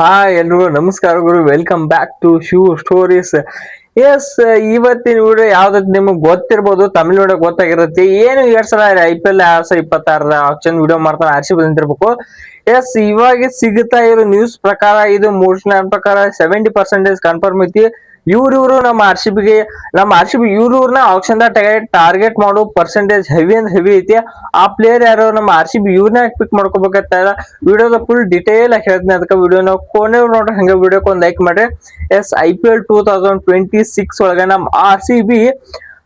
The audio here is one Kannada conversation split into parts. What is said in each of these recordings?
ಹಾಯ್ ಎಲ್ರಿಗೂ ನಮಸ್ಕಾರಗಳು welcome back to shoe stories yes ಇವತ್ತಿನ ವಿಡಿಯೋ ಯಾವ್ದು ನಿಮಗೆ ಗೊತ್ತಿರ್ಬೋದು, ತಮಿಳ್ ವಿಡಿಯೋ ಗೊತ್ತಾಗಿರುತ್ತೆ. ಏನು ಎರಡ್ ಸಲ ಐ ಪಿ ಎಲ್ ಎರಡ್ ಸಾವಿರದ ಇಪ್ಪತ್ತಾರ ಆಪ್ಷನ್ ವಿಡಿಯೋ ಮಾಡ್ತಾರೆ ಆರ್ ಸಿ ಬಂದಿರ್ಬೇಕು ಎಸ್ ಇವಾಗ ಸಿಗುತ್ತಾ ಇರೋ ನ್ಯೂಸ್ ಪ್ರಕಾರ ಇದು ಮೂರ್ ಪ್ರಕಾರ ಸೆವೆಂಟಿ ಪರ್ಸೆಂಟೇಜ್ ಕನ್ಫರ್ಮ್ ಐತಿ. ಇವ್ರ ಇವರು ನಮ್ಮ ಆರ್ ಸಿ ಬಿಗೆ ನಮ್ಮ ಆರ್ ಸಿ ಬಿ ಇವ್ರ ಇವ್ರನ್ನ ಆಪ್ಷನ್ ಟಾರ್ಗೆಟ್ ಮಾಡೋ ಪರ್ಸೆಂಟೇಜ್ ಹೆವಿ ಅಂದ್ರೆ ಹೆವಿ ಐತಿ. ಆ ಪ್ಲೇಯರ್ ಯಾರು ನಮ್ಮ ಆರ್ ಸಿ ಬಿ ಇವ್ರನ್ನ ಪಿಕ್ ಮಾಡ್ಕೋಬೇಕಂತ ವಿಡಿಯೋದ ಫುಲ್ ಡಿಟೇಲ್ ಆಗಿ ಹೇಳ್ತೀನಿ. ಅದಕ್ಕೆ ವಿಡಿಯೋನ ಕೊನೆ ನೋಡ್ರಿ, ಹಂಗೆ ವಿಡಿಯೋಕ್ಕೆ ಒಂದು ಲೈಕ್ ಮಾಡ್ರಿ. Yes I P L two thousand twenty six ಒಳಗೆ ನಮ್ಮ ಆರ್ ಸಿ ಬಿ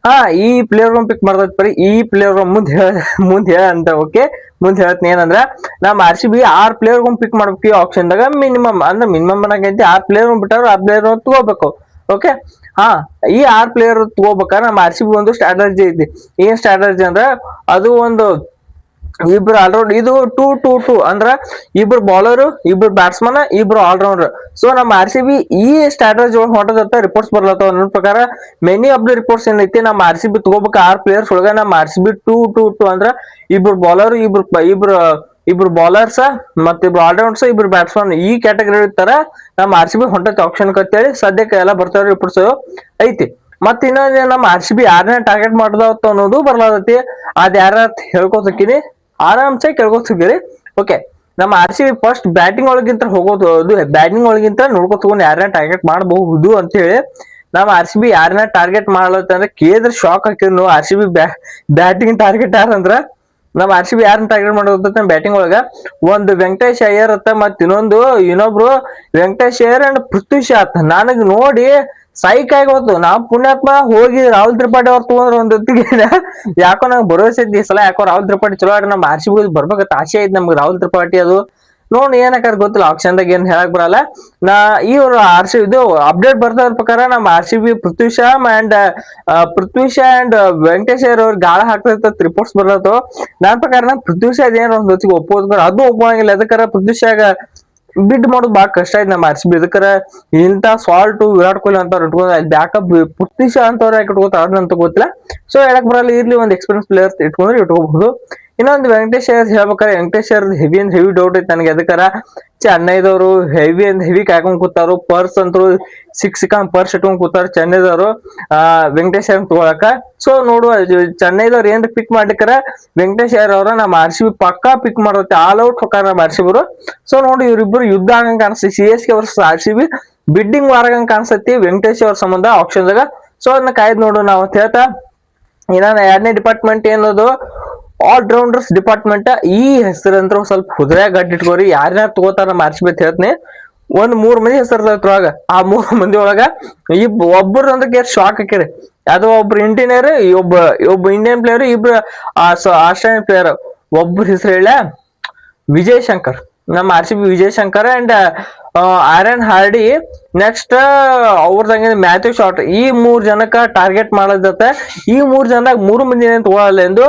ಹಾ, ಈ ಪ್ಲೇಯರ್ ಪಿಕ್ ಮಾಡ್ತೈತಿ ಬರೀ ಈ ಪ್ಲೇಯರ್ ಮುಂದೆ ಹೇಳ ಮುಂದೆ ಹೇಳ ಅಂತ ಓಕೆ ಮುಂದೆ ಹೇಳ್ತೀನಿ ಏನಂದ್ರೆ ನಮ್ಮ R C B R player pick ಮಾಡ್ಬೇಕು ಈ ಆಪ್ಷನ್ದಾಗ ಮಿನಿಮಮ್ ಅಂದ್ರೆ ಮಿನಿಮಮ್ ಅನ್ನೋಕೈತಿ ಆರ್ ಪ್ಲೇಯರ್ ಬಿಟ್ಟಾರ ಆ ಪ್ಲೇಯರ್ ತಗೋಬೇಕು. ಓಕೆ ಹಾ, ಈ ಆರ್ ಪ್ಲೇಯರ್ ತಗೋಬೇಕಾದ್ರೆ ನಮ್ಮ ಆರ್ ಸಿ ಬಿ ಒಂದು ಸ್ಟ್ರಾಟಜಿ ಐತಿ. ಏನ್ ಸ್ಟ್ರಾಟಜಿ ಅಂದ್ರೆ ಅದು ಒಂದು ಇಬ್ರು ಆಲ್ರೌಂಡ್ ಇದು ಟೂ ಟೂ ಟೂ ಅಂದ್ರ ಇಬ್ರು ಬಾಲರ್ ಇಬ್ರು ಬ್ಯಾಟ್ಸ್ಮನ್ ಇಬ್ರು ಆಲ್ರೌಂಡರ್ ಸೊ ನಮ್ಮ ಆರ್ ಸಿ ಬಿ ಈ ಸ್ಟ್ರಾಟಜಿ ಒಳಗೆ ಹೊಂಟದತ್ತ ರಿಪೋರ್ಟ್ಸ್ ಬರ್ಲತ್ತವ ನನ್ನ ಪ್ರಕಾರ ಮೆನಿ ಆಫ್ ದ ರಿಪೋರ್ಟ್ಸ್ ಏನೈತಿ, ನಮ್ಮ ಆರ್ ಸಿ ಬಿ ತಗೋಬೇಕು ಆರ್ ಪ್ಲೇಯರ್ಸ್ ಒಳಗ ನಮ್ಮ R C B two two two ಅಂದ್ರ ಇಬ್ರು ಬೌಲರ್ ಇಬ್ರು ಇಬ್ರು ಇಬ್ರು ಬೌಲರ್ಸ್ ಮತ್ತೆ ಇಬ್ರು ಆಲ್ರೌಂಡ್ಸ್ ಇಬ್ರು ಬ್ಯಾಟ್ಸ್ಮನ್ ಈ ಕ್ಯಾಟಗರಿ ತರ ನಮ್ಮ ಆರ್ ಸಿ ಬಿ ಹೊಂಟೈತಿ ಆಪ್ಷನ್ ಕತ್ತೇಳಿ. ಸದ್ಯಕ್ಕೆ ಎಲ್ಲ ಬರ್ತಾವ ರಿಪೋರ್ಟ್ಸ್ ಐತಿ. ಮತ್ತ ಇನ್ನೊಂದು ನಮ್ಮ ಆರ್ ಸಿ ಬಿ ಯಾರನ್ನ ಟಾರ್ಗೆಟ್ ಮಾಡ್ದಾವತ್ತ ಅನ್ನೋದು ಬರ್ಲಾದತಿ ಅದ್ ಯಾರ ಹೇಳ್ಕೊತಕ್ಕಿನಿ ಆರಾಮ್ಸೆ ಕೇಳ್ಕೊತೀರಿ ಓಕೆ ನಮ್ಮ R C B first batting ಒಳಗಿಂತ ಹೋಗೋದು ಬ್ಯಾಟಿಂಗ್ ಒಳಗಿಂತ ನೋಡ್ಕೊತಕೊಂಡು ಯಾರನ್ನ ಟಾರ್ಗೆಟ್ ಮಾಡಬಹುದು ಅಂತ ಹೇಳಿ ನಮ್ಮ ಆರ್ ಸಿ ಬಿ ಯಾರನ್ನ ಟಾರ್ಗೆಟ್ ಮಾಡ್ಲತ್ತಂದ್ರೆ ಕೇದ್ರ shock ಹಾಕಿದ್ನು R C B batting target ಯಾರಂದ್ರ ನಮ್ಮ ಆರ್ ಸಿ ಬಿ ಯಾರನ್ನ ಟಾರ್ಗೆಟ್ ಮಾಡೋದ ಬ್ಯಾಟಿಂಗ್ ಒಳಗ ಒಂದು ವೆಂಕಟೇಶ್ ಅಯ್ಯರ್ ಅತ್ತ ಮತ್ ಇನ್ನೊಂದು, ಇನ್ನೊಬ್ರು ವೆಂಕಟೇಶ್ ಅಯ್ಯರ್ ಅಂಡ್ ಪೃಥ್ವಿ ಶಾ ಅತ್ತ ನನಗ್ ನೋಡಿ ಸೈಕ್ ಆಗಿ ನಾ ನಾವ್ ಪುಣ್ಯಾತ್ಮ ಹೋಗಿ ರಾಹುಲ್ ತ್ರಿಪಾಠಿ ಅವ್ರ ತಗೊಂಡ್ರ ಒಂದ್ ಹೊತ್ತಿಗೆ ಯಾಕೋ ನಂಗೆ ಭರವಸೆ ಈ ಸಲ. ಯಾಕೋ ರಾಹುಲ್ ತ್ರಿಪಾಠಿ ಚಲೋ ಆಡ್ರಿ. ನಮ್ಮ ಆರ್ ಸಿ ಬಿ ಬರ್ಬೇಕಂತ ಆಸೆ ಐತಿ ನಮ್ಗೆ. ರಾಹುಲ್ ತ್ರಿಪಾಠಿ ಅದು. ನೋಡಿ ಏನಕ್ಕಾರ ಗೊತ್ತಿಲ್ಲ ಆಪ್ಷನ್ದಾಗ ಏನ್ ಹೇಳಕ್ ಬರಲ್ಲ. ನಾ ಇವ್ರು ಆರ್ ಸಿ ಇದು ಅಪ್ಡೇಟ್ ಬರ್ತದ ಪ್ರಕಾರ ನಮ್ಮ R C B Prithvi Shaw and Prithvi Shaw and Venkatesh ಅವ್ರ ಗಾಳ ಹಾಕ್ತಾ ರಿಪೋರ್ಟ್ಸ್ ಬರ್ಲತ್ತು ನನ್ನ ಪ್ರಕಾರ ನಾ ಪೃಥ್ವಿ ಶಾ ಅದೇನೋ ಒಂದ್ ಹೊತ್ತಿಗೆ ಒಪ್ಪೋದ್ ಅದು ಒಪ್ಪಂಗಿಲ್ಲ ಅದಕ್ಕಾರ ಪೃಥ್ವಿ ಶಾಗ ಬಿಡ್ ಮಾಡೋದು ಬಾಳ ಕಷ್ಟ ಆಯ್ತು ನಮ್ಮ ಆರ್ ಸಿ ಬಿ ಇದಕ್ಕರ ಇಂತ ಸಾಲ್ಟ್ ವಿರಾಟ್ ಕೊಹ್ಲಿ ಅಂತವ್ರು ಅಲ್ಲಿ ಬ್ಯಾಕಪ್ ಪೃಥ್ವಿ ಶಾ ಅಂತವ್ರ ಯಾಕೆ ಇಟ್ಕೋತಾರ ಅಂತ ಗೊತ್ತಿಲ್ಲ. ಸೊ ಹೇಳಕ್ ಬರಲ್ಲ. ಇರ್ಲಿ ಒಂದ್ ಎಕ್ಸ್ಪೀರಿಯನ್ಸ್ ಪ್ಲೇಯರ್ ಇಟ್ಕೊಂಡ್ರೆ ಇಟ್ಕೋಬಹುದು. ಇನ್ನೊಂದು ವೆಂಕಟೇಶ್ ಅಯ್ಯರ್ ಅಯ್ಯರ್ ಹೆವಿ ಅಂದ್ ಹೆವಿ ಡೌಟ್ ಐತೆ ನನಗೆ. ಅದಕ್ಕಾರ ಚೆನ್ನೈದವರು ಹೆವಿ ಅಂದ್ ಹೆವಿ ಕಾಯ್ಕೊಂಡ್ ಕೂತಾರು. ಪರ್ಸ್ ಅಂತರು ಸಿಕ್ ಸಿಕ್ಕಂಗ್ ಪರ್ಸ್ ಇಟ್ಕೊಂಡು ಕೂತಾರು ಚೆನ್ನೈದವರು ಆ, ವೆಂಕಟೇಶ್ ಅಯ್ಯರ್ ತಗೊಳಕ. ಸೊ ನೋಡುವ ಚೆನ್ನೈದವ್ರು ಏನ್ ಪಿಕ್ ಮಾಡ್ಲಿಕ್ಕರ ವೆಂಕಟೇಶ್ ಅಯ್ಯರ್ ಅವ್ರ ನಮ್ಮ ಆರ್ ಸಿ ಬಿ ಪಕ್ಕಾ ಪಿಕ್ ಮಾಡುತ್ತೆ ಆಲ್ ಔಟ್ ಹೊಕ್ಕಾರ ನಮ್ಮ ಆರ್ ಸಿ ಸೊ ನೋಡಿ, ಇವ್ರಿಬ್ರು ಯುದ್ಧ ಆಗಂಗ್ ಕಾಣಿಸ್ತಿ C S K versus R C B bidding ಮಾರಂಗ್ ಕಾಣಿಸ್ತೈತಿ ವೆಂಕಟೇಶ್ ಅವ್ರ ಸಂಬಂಧ ಆಪ್ಷನ್ದಾಗ ಸೊ ಅದನ್ನ ಕಾಯ್ದು ನೋಡು, ನಾವು ಅಂತ ಹೇಳ್ತಾ. ಇನ್ನ ಎರಡನೇ ಡಿಪಾರ್ಟ್ಮೆಂಟ್ ಏನದು? ಆಲ್ ರೌಂಡರ್ಸ್ ಡಿಪಾರ್ಟ್ಮೆಂಟ್ ಈ ಹೆಸರಂತ್ರ ಸ್ವಲ್ಪ ಹುದ್ರೆ ಗಟ್ಟಿಟ್ಕೋರಿ ಯಾರ್ಯಾರು ತಗೋತಾರ ಮಾರ್ಚ್ಬೇಕು ಹೇಳ್ತೀನಿ. ಒಂದ್ ಮೂರ್ ಮಂದಿ ಹೆಸರು ಅದ್ರೊಳಗ ಆ ಮೂರ್ ಮಂದಿ ಒಳಗ ಈ ಒಬ್ಬರು ಅಂದ್ರೆ ಶಾಕ್ ಹಾಕಿರಿ ಅದು ಒಬ್ರು ಇಂಡಿಯನ್ ಒಬ್ಬ ಒಬ್ಬ ಇಂಡಿಯನ್ ಪ್ಲೇಯರ್ ಇಬ್ರು ಆಸ್ಟ್ರೇಲಿಯನ್ ಪ್ಲೇಯರ್ ಒಬ್ರು ಹೆಸರು ಹೇಳ ವಿಜಯ್ ಶಂಕರ್. ನಮ್ಮ R C B Vijay Shankar and Aaron Hardie next ಅವ್ರದಂಗೆ Matthew short ಈ ಮೂರ್ ಜನಕ್ಕ ಟಾರ್ಗೆಟ್ ಮಾಡೋದತ್ತ ಈ ಮೂರ್ ಜನದಾಗ ಮೂರು ಮಂದಿ ಏನ್ ತಗೊಳಲ್ಲ ಎಂದು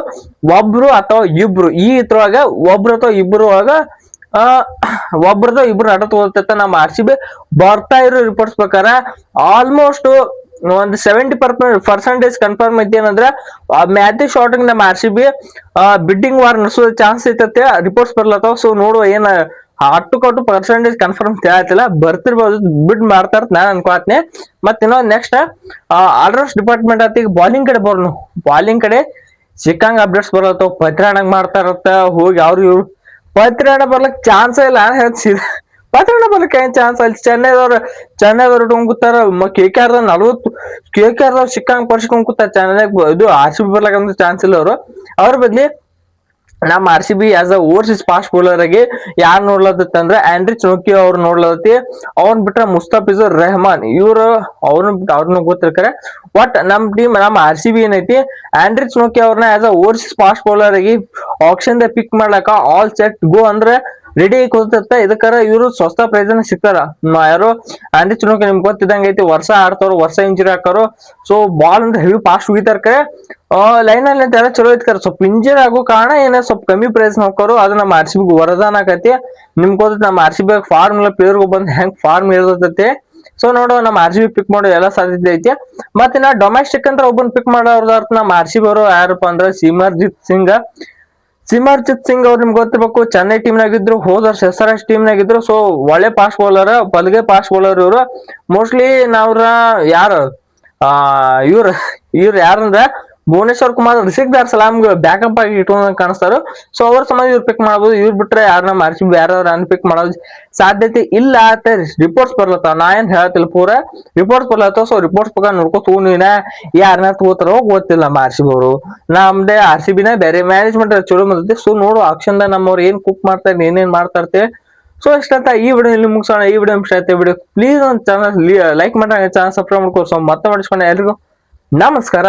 ಒಬ್ರು ಅಥವಾ ಇಬ್ರು, ಈ ಇದ್ರೊಳಗ ಒಬ್ರು ಅಥವಾ ಇಬ್ರು ಒಳಗ, ಆ ಒಬ್ರದ್ದು ಇಬ್ರು ನಟ ತಗೊಳ್ತೈತ ನಮ್ಮ ಆರ್ ಸಿ ಬಿ ಬರ್ತಾ ಇರೋ ರಿಪೋರ್ಟ್ಸ್ ಪ್ರಕಾರ ಆಲ್ಮೋಸ್ಟ್ ಒಂದ್ ಸೆವೆಂಟಿ ಪರ್ಸೆಂಟೇಜ್ ಕನ್ಫರ್ಮ್ ಐತಿ ಏನಂದ್ರ ಮ್ಯಾಥ್ಯೂ ಶಾರ್ಟಿಂಗ್ ನಮ್ಮ R C B bidding war ನಡೆಸೋ ಚಾನ್ಸ್ ಐತತ್ತೆ ರಿಪೋರ್ಟ್ಸ್ ಬರ್ಲತ್ತಾವ. ಸೊ ನೋಡುವ ಏನ ಅಟ್ಟು ಕಟ್ಟು ಪರ್ಸೆಂಟೇಜ್ ಕನ್ಫರ್ಮ್ ಹೇಳ್ತಿಲ್ಲ ಬರ್ತಿರ್ಬೋದು ಬಿಡ್ ಮಾಡ್ತಾರ ನಾನು ಅನ್ಕೋತೀನಿ ಮತ್ ಇನ್ನೊಂದು ನೆಕ್ಸ್ಟ್ ಆಲ್ರೌಂಡ್ಸ್ ಡಿಪಾರ್ಟ್ಮೆಂಟ್ ಆತ ಈಗ ಬಾಲಿಂಗ್ ಕಡೆ ಬರ್ನು. ಬಾಲಿಂಗ್ ಕಡೆ ಸಿಕ್ಕಂಗ್ ಅಪ್ಡೇಟ್ಸ್ ಬರತ್ತವ ಪತ್ರಾಣಂಗ್ ಮಾಡ್ತಾರತ್ತ. ಹೋಗಿ ಅವ್ರು ಇವ್ರು ಪತ್ರಾಣ ಬರ್ಲಕ್ ಚಾನ್ಸ್ ಇಲ್ಲ. ಹೇಳ್ತೀರ ಪತ್ರಾಣ ಬರ್ಲಿಕ್ಕೆ ಏನ್ ಚಾನ್ಸ್ ಅಲ್ಲಿ ಚೆನ್ನೈದವ್ರು ಚೆನ್ನೈದವ್ರು ಇಟ್ಕೊಂಡ್ ಕೂತಾರ ಕೆ ಕೆ ಆರ್ದವ್ರು ನಲ್ವತ್ತು ಕೆ ಕೆ ಆರ್ ಸಿಕ್ಕಂಗ್ ಕೂತಾರ ಚೆನ್ನೈಗ್ ಇದು ಆರ್ ಸಿ ಬಿ ಬರ್ಲಕ್ಕಂತ ಚಾನ್ಸ್ ಇಲ್ಲ ಅವರು. ಅವ್ರ ಬದ್ಲಿ ನಮ್ಮ R C B as a overseas fast bowler ಆಗಿ ಯಾರು ನೋಡ್ಲತ್ತ ಅಂದ್ರೆ ಆಂಡ್ರಿ ಚೌಕಿ ಅವ್ರು ನೋಡ್ಲತ್ತಿ. ಅವ್ನ್ ಬಿಟ್ರೆ ಮುಸ್ತಫಿಜುರ್ ರೆಹಮಾನ್. ಇವ್ರು ಅವ್ರನ್ನ ಬಿಟ್ಟು ಅವ್ರನ್ನ ಗೊತ್ತಿರ್ತಾರೆ. ಬಟ್ ನಮ್ ಟೀಮ್ ನಮ್ಮ ಆರ್ ಸಿ ಬಿ ಏನೈತಿ ಆಂಡ್ರಿ ಚೌಕಿ ಅವ್ರನ್ನ as a overseas fast bowler ಆಗಿ ಆಪ್ಷನ್ ದ ಪಿಕ್ ಮಾಡ್ಲಕ್ಕ ಆಲ್ ಸೆಟ್ ಗೋ ಅಂದ್ರೆ ರೆಡಿ ಆಗಿ ಕೂತಿರ್ತ ಇದಕ್ಕಾರ ಇವರು ಸ್ವಸ್ಥ ಪ್ರೈಸ್ ಸಿಗ್ತಾರ ಯಾರು ಆಂಡ್ರಿ ಚುನೋಕ ನಿಮ್ಗೆ ಗೊತ್ತಿದ್ದಂಗೆ ಐತಿ, ವರ್ಷ ಆಡ್ತಾರ ವರ್ಷ ಇಂಜುರಿ ಹಾಕಾರು ಸೊ ಬಾಲ್ ಅಂದ್ರೆ ಹೆವಿ ಫಾಸ್ಟ್ ಹೋಗಿತಾರ ಕರೆ. ಲೈನ್ ಅಲ್ಲಿ ಅಂತ ಎಲ್ಲ ಚಲೋ ಐತ್ಕರ ಸ್ವಲ್ಪ ಇಂಜುರಿ ಆಗೋ ಕಾರಣ ಏನ ಸ್ವಲ್ಪ ಕಮ್ಮಿ ಪ್ರೈಸ್ ಹೋಗ್ತಾರೋ ಅದು ನಮ್ಮ ಆರ್ ಸಿ ಬಿ ವರದಾನ ಆಕತಿ. ನಿಮ್ಗೆ ಗೊತ್ತ ನಮ್ಮ R C B form player ಬಂದ್ ಹೆಂಗ್ ಫಾರ್ಮ್ ಇರ್ತೈತಿ. ಸೊ ನೋಡು, ನಮ್ಮ ಆರ್ ಸಿ ಬಿ ಪಿಕ್ ಮಾಡೋ ಎಲ್ಲ ಸಾಧ್ಯತೆ ಐತಿ. ಮತ್ತೆ ನಾ ಡೊಮೆಸ್ಟಿಕ್ ಅಂತ ಒಬ್ಬನ್ ಪಿಕ್ ಮಾಡೋರ್ದ ನಮ್ಮ ಆರ್ ಸಿ ಬಿ ಅವರು ಯಾರಪ್ಪ ಅಂದ್ರೆ ಸಿಮರ್ಜಿತ್ ಸಿಂಗ್. ಸಿಮರ್ಜಿತ್ ಸಿಂಗ್ ಅವ್ರು ನಿಮ್ಗೆ ಗೊತ್ತಿರಬೇಕು ಚೆನ್ನೈ ಟೀಮ್ ನಾಗಿದ್ರು ಹೋದ ವರ್ಷ ಎಸ್ ಆರ್ ಎಸ್ ಟೀಮ್ ನಾಗಿದ್ರು ಸೊ ಒಳ್ಳೆ ಫಾಸ್ಟ್ ಬೌಲರ್ ಬಲ್ಗೆ ಫಾಸ್ಟ್ ಬೌಲರ್ ಇವರು. ಮೋಸ್ಟ್ಲಿ ನಾವ್ರ ಯಾರು ಇವ್ರ, ಇವ್ರು ಯಾರಂದ್ರೆ ಭುವನೇಶ್ವರ್ ಕುಮಾರ್ ರಿಷಿಕ್ದಾರ್ ಸಲಾಮ್ ಬ್ಯಾಕಪ್ ಆಗಿ ಇಟ್ಕೊಂಡು ಕಾಣಿಸ್ತಾರ? ಸೊ ಅವ್ರ ಸಂಬಂಧ ಇವ್ರು ಪಿಕ್ ಮಾಡಬಹುದು ಇವ್ರು ಬಿಟ್ರೆ ಯಾರನ್ನ ಮಾರ್ಸಿ ಬೇರೆ ರನ್ ಪಿಕ್ ಮಾಡೋ ಸಾಧ್ಯತೆ ಇಲ್ಲ ಅಂತ ರಿಪೋರ್ಟ್ಸ್ ಬರ್ಲತ್ತಾವ. ನಾ ಏನ್ ಹೇಳತ್ತಿಲ್ಲ ಪೂರ? ರಿಪೋರ್ಟ್ಸ್ ಬರ್ಲತ್ತ ಸೊ ರಿಪೋರ್ಟ್ಸ್ ಪ್ರಕಾರ ನೋಡ್ಕೊ ನೀನ. ಯಾರನ್ನ ತಗೋತಾರೋ ಗೊತ್ತಿಲ್ಲ ಆರ್ ಸಿ ಅವರು. ನಮ್ದೇ ಆರ್ ಸಿ ಬಿನ ಬೇರೆ ಮ್ಯಾನೇಜ್ಮೆಂಟ್ ಚಲೋ ಬಂದೈತಿ. ಸೊ ನೋಡು ಆಕ್ಷನ್ ದ ನಮ್ಮವ್ರು ಏನ್ ಕುಕ್ ಮಾಡ್ತಾರೆ, ಏನೇನ್ ಮಾಡ್ತಾ ಇರ್ತೇವೆ ಸೊ ಇಷ್ಟಂತ ಈ ವಿಡಿಯೋ ಇಲ್ಲಿ ಮುಗಿಸೋಣ. ಈ ವಿಡಿಯೋ ಇಷ್ಟ ಆಯ್ತು ವಿಡಿಯೋ ಪ್ಲೀಸ್ ಒಂದು ಚಾನಲ್ ಲೈಕ್ ಮಾಡಿ ಚಾನಲ್ ಸಬ್ಸ್ಕ್ರೈಬ್ ಮಾಡ್ಕೋ. ಸೊ ಮತ್ತೆ ಮಾಡಿಸ್ಕೊಂಡು ಎಲ್ರಿಗೂ. ನಮಸ್ಕಾರ.